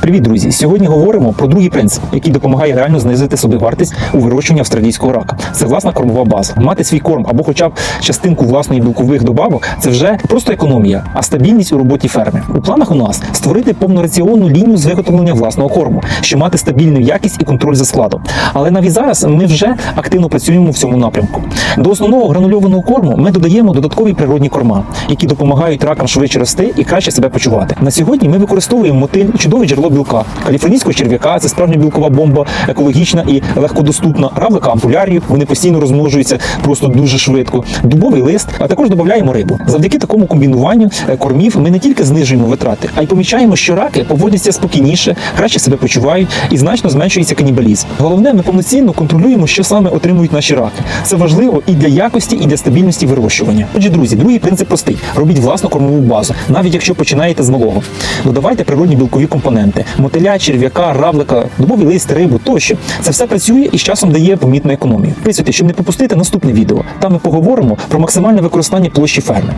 Привіт, друзі! Сьогодні говоримо про другий принцип, який допомагає реально знизити собівартість у вирощуванні австралійського рака. Це власна кормова база. Мати свій корм або хоча б частинку власної білкових добавок це вже просто економія, а стабільність у роботі ферми. У планах у нас створити повнораціонну лінію з виготовлення власного корму, щоб мати стабільну якість і контроль за складом. Але навіть зараз ми вже активно працюємо в цьому напрямку. До основного гранульованого корму ми додаємо додаткові природні корма, які допомагають ракам швидше рости і краще себе почувати. На сьогодні ми використовуємо мотиль, чудове джерело білка, каліфорнійського черв'яка, це справжня білкова бомба, екологічна і легкодоступна, равлика ампулярію, вони постійно розмножуються просто дуже швидко. Дубовий лист, а також додаємо рибу. Завдяки такому комбінуванню е, кормів ми не тільки знижуємо витрати, а й помічаємо, що раки поводяться спокійніше, краще себе почувають і значно зменшується канібалізм. Головне, ми повноцінно контролюємо, що саме отримують наші раки. Це важливо і для якості, і для стабільності вирощування. Отже, друзі, другий принцип простий: робіть власну кормову базу, навіть якщо починаєте з малого. Додавайте природні білкові компоненти: мотиля, черв'яка, равлика, дубовий лист, рибу тощо. Це все працює і з часом дає помітну економію. Писуйте, щоб не пропустити наступне відео. Там ми поговоримо про максимальне використання площі ферми.